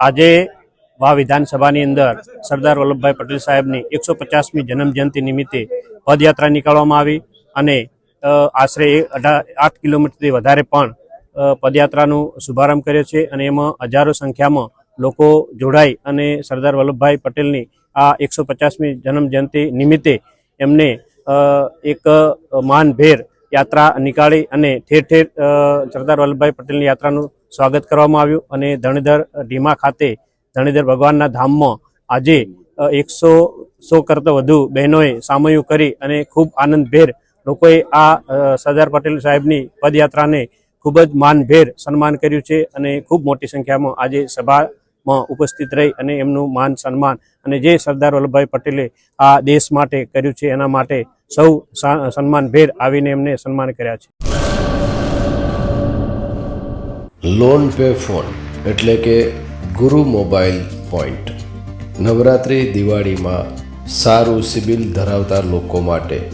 આજે વા વિધાનસભાની અંદર સરદાર વલ્લભભાઈ પટેલ સાહેબની એકસો પચાસમી જન્મજયંતિ નિમિત્તે પદયાત્રા નીકાળવામાં આવી અને આશરે અઢાર આઠ કિલોમીટરથી વધારે પણ પદયાત્રાનો શુભારંભ કર્યો છે અને એમાં હજારો સંખ્યામાં લોકો જોડાઈ અને સરદાર વલ્લભભાઈ પટેલની આ એકસો પચાસમી જન્મ જયંતિ નિમિત્તે એમને એક માનભેર યાત્રા નીકાળી અને ઠેર ઠેર સરદાર વલ્લભભાઈ પટેલની યાત્રાનું સ્વાગત કરવામાં આવ્યું અને ધણીધર ઢીમા ખાતે, ધણીધર ભગવાનના ધામમાં આજે એકસો સો કરતાં વધુ બહેનોએ સામયું કરી અને ખૂબ આનંદભેર લોકોએ આ સરદાર પટેલ સાહેબની પદયાત્રાને ખૂબ જ માનભેર સન્માન કર્યું છે અને ખૂબ મોટી સંખ્યામાં આજે સભામાં ઉપસ્થિત રહી અને એમનું માન સન્માન અને જે સરદાર વલ્લભભાઈ પટેલે આ દેશ માટે કર્યું છે એના માટે સા- સન્માનભેર આવીને એમને સન્માન કર્યા છે. લોન પે ફોન એટલે કે ગુરુ મોબાઈલ પોઈન્ટ. નવરાત્રિ દિવાળીમાં સારું સિબિલ ધરાવતા લોકો માટે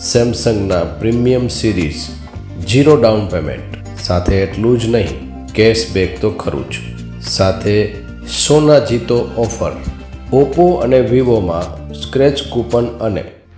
સેમસંગના premium series zero down payment. સાથે એટલું જ નહીં, કેશબેક તો ખરું જ. સાથે સોના જીતો ઓફર. ઓપ્પો અને વિવોમાં સ્ક્રેચ કૂપન અને